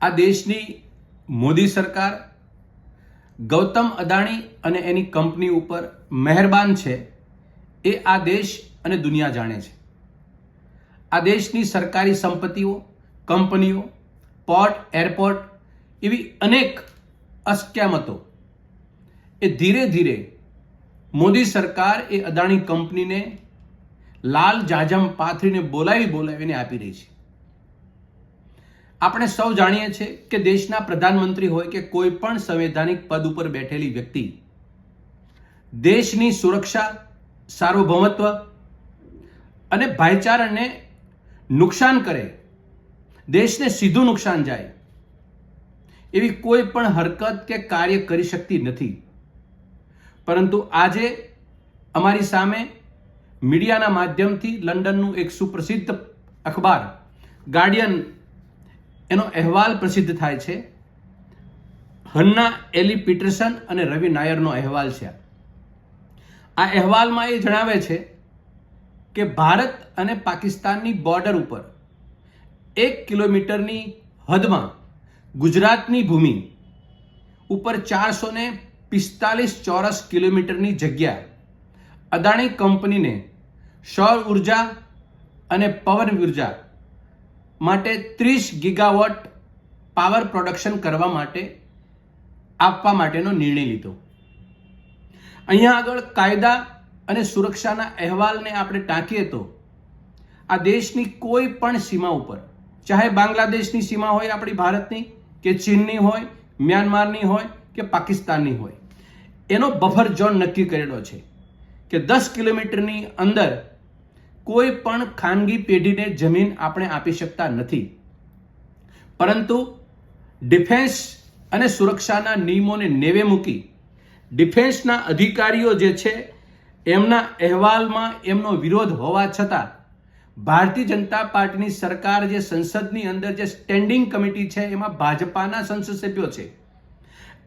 આ દેશની મોદી સરકાર, ગૌતમ અદાણી અને એની કંપની ઉપર મહેરબાન છે, એ આ દેશ અને દુનિયા જાણે છે. આ દેશની સરકારી સંપત્તિઓ, કંપનીઓ, પોર્ટ, એરપોર્ટ એવી અનેક અસ્ક્યામતો. એ ધીરે ધીરે મોદી સરકાર એ અદાણી કંપનીને લાલ જાજમ પાથરીને બોલાવી બોલાવીને આપી રહી છે. આપણે સૌ જાણીએ છીએ કે દેશના પ્રધાનમંત્રી હોય કે કોઈ પણ સંવૈધાનિક પદ ઉપર બેઠેલી વ્યક્તિ, દેશની સુરક્ષા, સાર્વભૌમત્વ અને ભાઈચારાને નુકસાન કરે, દેશને સીધું નુકસાન જાય, એવી કોઈ પણ હરકત કે કાર્ય કરી શકતી નથી. પરંતુ આજે અમારી સામે મીડિયાના માધ્યમથી લંડનનું એક સુપ્રસિદ્ધ અખબાર ગાર્ડિયન એનો અહેવાલ પ્રસિદ્ધ થાય છે. હન્ના, એલી પીટરસન અને રવિ નાયરનો અહેવાલ છે આ. અહેવાલમાં એ જણાવે છે કે ભારત અને પાકિસ્તાનની બોર્ડર ઉપર એક કિલોમીટરની હદમાં ગુજરાતની ભૂમિ ઉપર ચારસો ને પિસ્તાલીસ ચોરસ કિલોમીટરની જગ્યા અદાણી કંપનીને સૌર ઊર્જા અને પવન ઊર્જા માટે ત્રીસ ગીગાવોટ પાવર પ્રોડક્શન કરવા માટે આપવા માટેનો નિર્ણય લીધો. અહીંયા આગળ કાયદા અને સુરક્ષાના અહેવાલને આપણે ટાંકીએ તો આ દેશની કોઈ પણ સીમા ઉપર, ચાહે બાંગ્લાદેશની સીમા હોય આપણી ભારતની, કે ચીનની હોય, મ્યાનમારની હોય, કે પાકિસ્તાનની હોય, એનો બફર ઝોન નક્કી કરેલો છે કે દસ કિલોમીટરની અંદર કોઈ પણ ખાનગી પેઢીને જમીન આપણે આપી શકતા નથી. પરંતુ ડિફેન્સ અને સુરક્ષાના નિયમોને નેવે મૂકી ડિફેન્સના અધિકારીઓ જે છે, એમના અહેવાલમાં એમનો વિરોધ હોવા છતાં ભારતીય જનતા પાર્ટીની સરકાર જે સંસદની અંદર જે સ્ટેન્ડિંગ કમિટી છે, એમાં ભાજપાના સંસદ સભ્યો છે,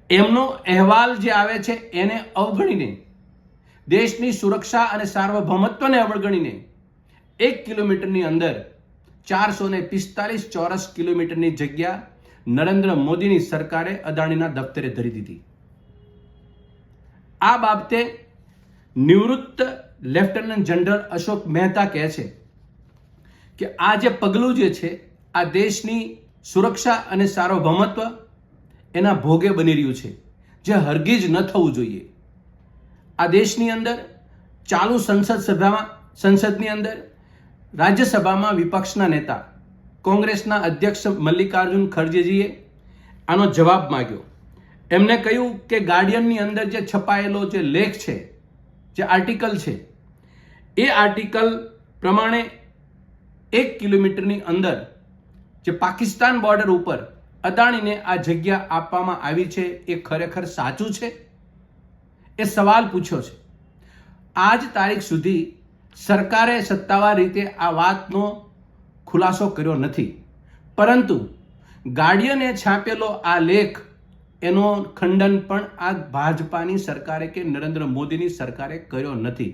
એમનો અહેવાલ જે આવે છે, એને અવગણીને, દેશની સુરક્ષા અને સાર્વભૌમત્વને અવગણીને એક કિલોમીટરની અંદર ચારસો ને પિસ્તાલીસ ચોરસ કિલોમીટરની જગ્યા નરેન્દ્ર મોદીની સરકારે અદાણીના દફતરે ધરી દીધી. આ બાબતે નિવૃત્ત લેફ્ટનન્ટ જનરલ અશોક મહેતા કહે છે કે આ જે પગલું જે છે, આ દેશની સુરક્ષા અને સાર્વભૌમત્વ એના ભોગે બની રહ્યું છે, જે હરગીજ ન થવું જોઈએ. આ દેશની અંદર ચાલુ સંસદ સભામાં, સંસદની અંદર રાજ્યસભામાં વિપક્ષના નેતા, કોંગ્રેસના અધ્યક્ષ મલ્લિકાર્જુન ખડગેજીએ આનો જવાબ માંગ્યો. એમને કહ્યું કે ગાર્ડિયનની અંદર જે છપાયેલો જે લેખ છે, જે આર્ટિકલ છે, એ આર્ટિકલ પ્રમાણે એક કિલોમીટરની અંદર જે પાકિસ્તાન બોર્ડર ઉપર અદાણીને આ જગ્યા આપવામાં આવી છે, એ ખરેખર સાચું છે? એ સવાલ પૂછ્યો છે. આજ તારીખ સુધી સરકારે સત્તાવાર રીતે આ વાતનો ખુલાસો કર્યો નથી. પરંતુ ગાર્ડિયને છાપેલો આ લેખ, એનો ખંડન પણ આ ભાજપાની સરકારે કે નરેન્દ્ર મોદીની સરકારે કર્યો નથી.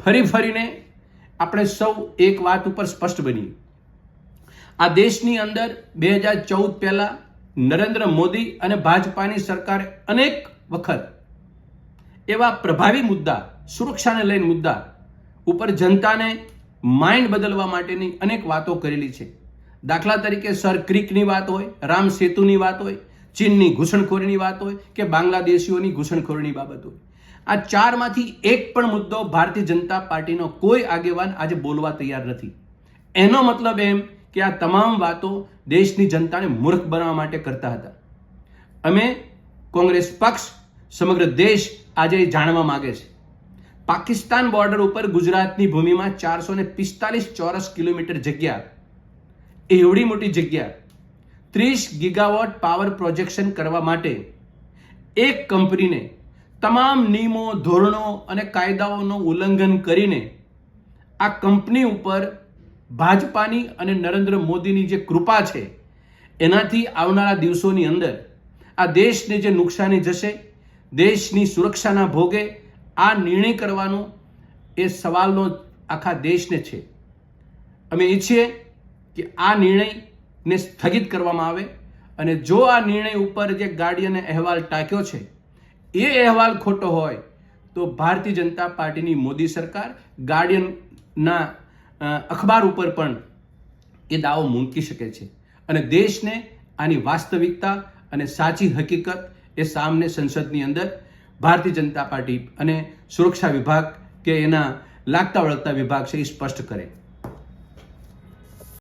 ફરી ફરીને આપણે સૌ એક વાત ઉપર સ્પષ્ટ બની આ દેશની અંદર બે હજાર ચૌદ પહેલા નરેન્દ્ર મોદી અને ભાજપાની સરકારે અનેક વખત એવા પ્રભાવી મુદ્દા, સુરક્ષાને લઈને મુદ્દા ઉપર જનતાને માઇન્ડ બદલવા માટેની અનેક વાતો કરેલી છે. દાખલા તરીકે સર ક્રિકની વાત હોય, રામ સેતુની વાત હોય, ચીનની ઘૂસણખોરીની વાત હોય કે બાંગ્લાદેશીઓની ઘૂસણખોરીની બાબત હોય. આ ચારમાંથી એક પણ મુદ્દો ભારતીય જનતા પાર્ટીનો કોઈ આગેવાન આજે બોલવા તૈયાર નથી. એનો મતલબ એમ કે આ તમામ વાતો દેશની જનતાને મૂર્ખ બનાવવા માટે કરતા હતા. અમે કોંગ્રેસ પક્ષ સમગ્ર દેશ આજે જાણવા માગે છે. પાકિસ્તાન બોર્ડર ઉપર ગુજરાતની ભૂમિમાં ચારસો ને પિસ્તાલીસ ચોરસ કિલોમીટર જગ્યા. એવડી મોટી જગ્યા. ત્રીસ ગીગાવોટ પાવર પ્રોજેક્શન કરવા માટે એક કંપનીને તમામ નિયમો, ધોરણો અને કાયદાઓનું ઉલ્લંઘન કરીને આ કંપની ઉપર ભાજપાની અને નરેન્દ્ર મોદીની જે કૃપા છે, એનાથી આવનારા દિવસોની અંદર આ દેશને જે નુકસાની જશે, દેશની સુરક્ષાના ભોગે આ નિર્ણય કરવાનો એ સવાલનો આખા દેશને છે. અમે ઈચ્છીએ કે આ નિર્ણયને સ્થગિત કરવામાં આવે અને જો આ નિર્ણય ઉપર જે ગાર્ડિયને અહેવાલ ટાંક્યો છે, એ અહેવાલ ખોટો હોય તો ભારતીય જનતા પાર્ટીની મોદી સરકાર ગાર્ડિયનના અખબાર ઉપર પણ એ દાવો મૂકી શકે છે. અને દેશને આની વાસ્તવિકતા અને સાચી હકીકત એ સામને સંસદની અંદર ભારતીય જનતા પાર્ટી અને સુરક્ષા વિભાગ કે એના લાગતા વળગતા વિભાગ છે એ સ્પષ્ટ કરે.